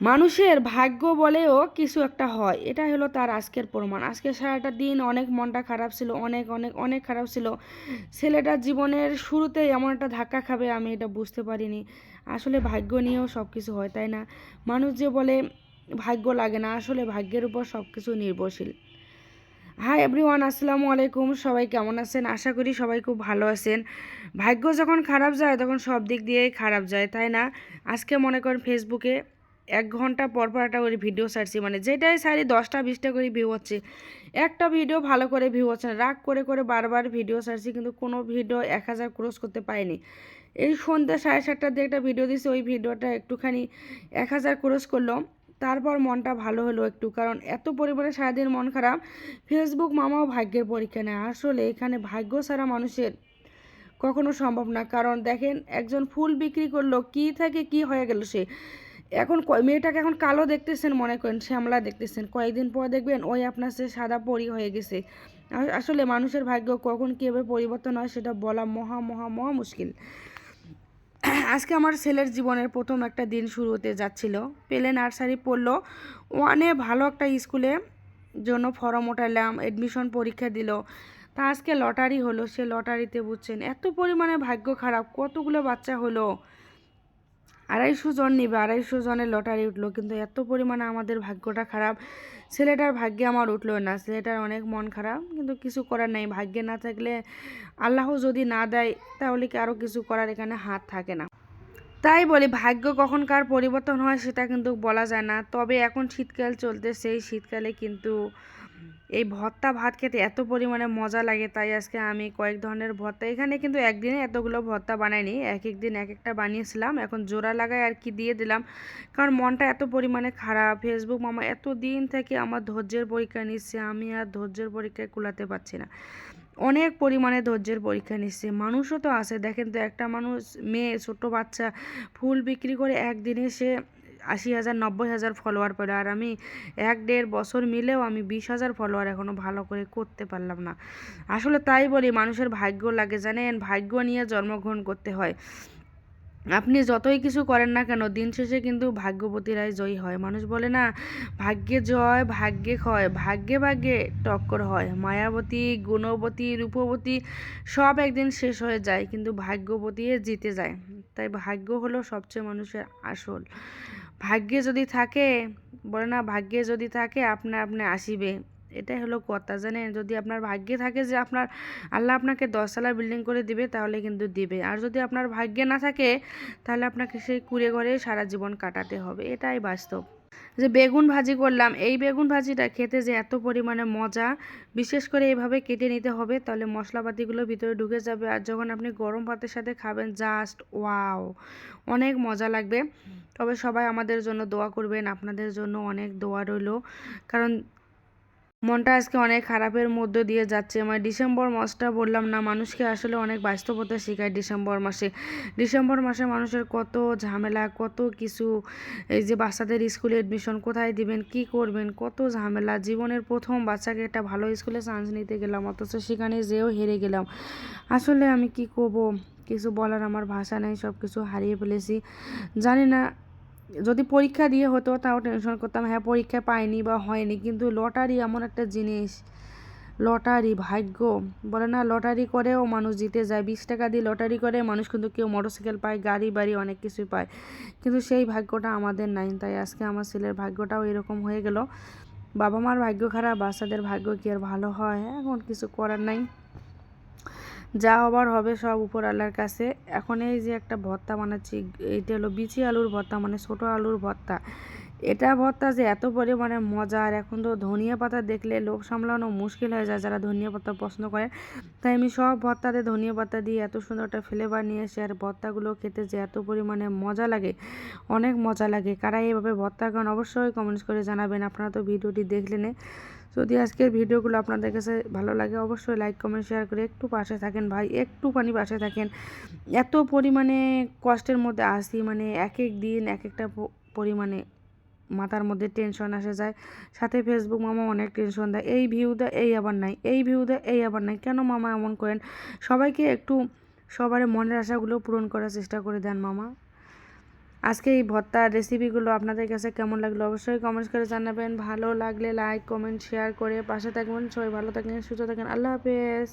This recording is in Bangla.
মানুষের ভাগ্য বলেও কিছু একটা হয়। এটা হলো তার আজকের প্রমাণ। আজকে সারাটা দিন অনেক মনটা খারাপ ছিল, অনেক অনেক অনেক খারাপ ছিল। ছেলেটার জীবনের শুরুতেই এমন একটা ধাক্কা খাবে, আমি এটা বুঝতে পারিনি। আসলে ভাগ্য নিয়েও সব কিছু হয়, তাই না? মানুষ যে বলে ভাগ্য লাগে না, আসলে ভাগ্যের উপর সব কিছু নির্ভরশীল। হাই এভরিওয়ান, আসসালামু আলাইকুম। সবাই কেমন আছেন? আশা করি সবাই খুব ভালো আছেন। ভাগ্য যখন খারাপ যায়, তখন সব দিক দিয়েই খারাপ যায়, তাই না? আজকে মনে করেন ফেসবুকে এক ঘণ্টা পর পর একটা করে ভিডিও ছাড়ছি মানে যেটাই সারি দশটা বিশটা করে ভিউ হচ্ছে। একটা ভিডিও ভালো করে ভিউ হচ্ছে না, রাগ করে করে বারবার ভিডিও ছাড়ছি, কিন্তু কোনো ভিডিও এক হাজার ক্রস করতে পারিনি। এই সন্ধ্যা সাড়ে সাতটার দিয়ে একটা ভিডিও দিছি, ওই ভিডিওটা একটুখানি এক হাজার ক্রস করল। তারপর মনটা ভালো হলো একটু, কারণ এত পরিমাণে সারাদিন মন খারাপ ফেসবুক মামাও ভাগ্যের পরীক্ষা নেয়। আসলে এখানে ভাগ্য ছাড়া মানুষের কখনো সম্ভব না, কারণ দেখেন একজন ফুল বিক্রি করল, কি থেকে কি হয়ে গেল সে? এখন মেয়েটাকে এখন কালো দেখতেছেন, মনে করেন, শ্যামলা দেখতেছেন। কয়েকদিন পর দেখবেন, ওই আপনার সে সাদা পরি হয়ে গেছে। আসলে মানুষের ভাগ্য কখন কীভাবে পরিবর্তন হয় সেটা বলা মহা মহা মহা মুশকিল। আজকে আমার ছেলের জীবনের প্রথম একটা দিন শুরু হতে যাচ্ছিল। পেলে নার্সারি পড়ল। ওয়ানে ভালো একটা স্কুলে জন্য ফর্ম ওঠালাম এডমিশন পরীক্ষা দিল। তা আজকে লটারি হলো, সে লটারিতে বুঝছেন, এত পরিমাণে ভাগ্য খারাপ, কতগুলো বাচ্চা হলো। আড়াইশো জন নিবে, আড়াইশো জনের লটারি উঠল। কিন্তু এত পরিমাণে আমাদের ভাগ্যটা খারাপ, ছেলেটার ভাগ্যে আমার উঠল না, ছেলেটার অনেক মন খারাপ, কিন্তু কিছু করার নেই। ভাগ্যে না থাকলে আল্লাহ যদি না দেয়, তাহলে কি আরও কিছু করার এখানে হাত থাকে না? তাই বলি, ভাগ্য কখন কার পরিবর্তন হয় সেটা কিন্তু বলা যায় না। তবে এখন শীতকাল চলতেছে, এই শীতকালে কিন্তু এই ভর্তা ভাত খেতে এত পরিমাণে মজা লাগে, তাই আজকে আমি কয়েক ধরনের ভর্তা। এখানে কিন্তু একদিনে এতগুলো ভর্তা বানাইনি এক এক দিন এক একটা বানিয়েছিলাম, এখন জোড়া লাগায় আর কি দিয়ে দিলাম। কারণ মনটা এত পরিমাণে খারাপ ফেসবুক মামা এত দিন থেকে আমার ধৈর্যের পরীক্ষা নিচ্ছে, আমি আর ধৈর্যের পরীক্ষায় কুলাতে পারছি না। অনেক পরিমাণে ধৈর্যের পরীক্ষা নিচ্ছে, মানুষও তো আছে। দেখেন তো একটা মানুষ, মেয়ে, ছোট বাচ্চা, ফুল বিক্রি করে একদিনে সে আশি হাজার, নব্বই হাজার ফলোয়ার পেল। আর আমি এক দেড় বছর মিলেও আমি বিশ হাজার ফলোয়ার এখনও ভালো করে করতে পারলাম না। আসলে তাই বলি, মানুষের ভাগ্য লাগে, জানেন? ভাগ্য নিয়ে জন্মগ্রহণ করতে হয়। আপনি যতই কিছু করেন না কেন, দিন শেষে কিন্তু ভাগ্যবতীরাই জয়ী হয়। মানুষ বলে না, ভাগ্যে জয়, ভাগ্যে ক্ষয়। ভাগ্যে ভাগ্যে টক্কর হয়। মায়াবতী, গুণবতী, রূপবতী সব একদিন শেষ হয়ে যায়, কিন্তু ভাগ্যবতী জিতে যায়। তাই ভাগ্য হলো সবচেয়ে মানুষের আসল। ভাগ্যে যদি থাকে, বলে না, ভাগ্যে যদি থাকে, আপনা আপনি আসিবে। এটাই হলো কথা, জানেন? যদি আপনার ভাগ্যে থাকে যে আপনার, আল্লাহ আপনাকে দশতলা বিল্ডিং করে দিবে, তাহলে কিন্তু দিবে। আর যদি আপনার ভাগ্যে না থাকে, তাহলে আপনাকে সেই কুড়ে ঘরে সারা জীবন কাটাতে হবে। এটাই বাস্তব। যে বেগুন ভাজি করলাম, এই বেগুন ভাজিটা খেতে যে এত পরিমাণে মজা, বিশেষ করে এভাবে কেটে নিতে হবে, তাহলে মশলাপাতিগুলো ভিতরে ঢুকে যাবে। আর যখন আপনি গরম ভাতের সাথে খাবেন জাস্ট ওয়াও অনেক মজা লাগবে। তবে সবাই আমাদের জন্য দোয়া করবেন, আপনাদের জন্য অনেক দোয়া রইল। কারণ মনটা আজকে অনেক খারাপের মধ্য দিয়ে যাচ্ছে। মানে ডিসেম্বর মাসটা বললাম না, মানুষকে আসলে অনেক বাস্তবতা শেখায় ডিসেম্বর মাসে। ডিসেম্বর মাসে মানুষের কত ঝামেলা, কত কিছু, এই যে বাচ্চাদের স্কুলে এডমিশন কোথায় দিবেন, কি করবেন, কত ঝামেলা। জীবনের প্রথম বাচ্চাকে একটা ভালো স্কুলে চান্স নিতে গেলাম, অথচ সেখানে যেও হেরে গেলাম। আসলে আমি কি করব? কিছু বলার আমার ভাষা নেই সব কিছু হারিয়ে ফেলেছি। জানি না যদি পরীক্ষা দিয়ে হতো তাও টেনশন করতাম হ্যাঁ পরীক্ষা পাইনি বা হয়নি, কিন্তু লটারি এমন একটা জিনিস লটারি ভাগ্য, বলে না লটারি করেও মানুষ জিতে যায়। বিশ টাকা দিয়ে লটারি করে মানুষ কিন্তু কেউ মোটরসাইকেল পায়, গাড়ি, বাড়ি অনেক কিছুই পায়। কিন্তু সেই ভাগ্যটা আমাদের নাই, তাই আজকে আমার ছেলের ভাগ্যটাও এরকম হয়ে গেল। বাবা মার ভাগ্য খারাপ, বাচ্চাদের ভাগ্য কি আর ভালো হয়? এখন কিছু করার নাই। যা হবার হবে সব উপর আল্লাহর কাছে। এখন এই যে একটা ভর্তা বানাচ্ছি, এটা হলো বিচি আলুর ভর্তা মানে ছোটো আলুর ভর্তা। এটা ভর্তা যে এত পরিমাণে মজা, আর এখন তো ধনিয়া পাতা দেখলে লোভ সামলানো মুশকিল হয়ে যায় যারা ধনিয়া পাতা পছন্দ করে। তাই আমি সব ভর্তাতে ধনিয়া পাতা দিয়ে এত সুন্দর একটা ফ্লেভার নিয়ে এসে আর ভর্তাগুলো খেতে যে এত পরিমাণে মজা লাগে, অনেক মজা লাগে। কারা এইভাবে ভর্তা খান অবশ্যই কমেন্টস করে জানাবেন, আপনারা তো ভিডিওটি দেখলেন যদি আজকের ভিডিওগুলো আপনাদের কাছে ভালো লাগে, অবশ্যই লাইক কমেন্ট শেয়ার করে একটু পাশে থাকেন ভাই, একটু পানি পাশে থাকেন। এত পরিমাণে কষ্টের মধ্যে আসি মানে এক এক দিন, এক একটা পরিমাণে মাথার মধ্যে টেনশন আসে যায়। সাথে ফেসবুক মামা অনেক টেনশন দেয়, এই ভিউ দেয়, এই আবার নাই, এই ভিউ দেয়, এই আবার নাই। কেন মামা এমন করেন? সবাইকে একটু সবার মনের আশাগুলো পূরণ করার চেষ্টা করে দেন মামা। আজকে এই ভর্তার রেসিপিগুলো আপনাদের কাছে কেমন লাগল অবশ্যই কমেন্টস করে জানাবেন। ভালো লাগলে লাইক কমেন্ট শেয়ার করে পাশে থাকবেন। সবাই ভালো থাকেন সুস্থ থাকেন আল্লাহ হাফেজ।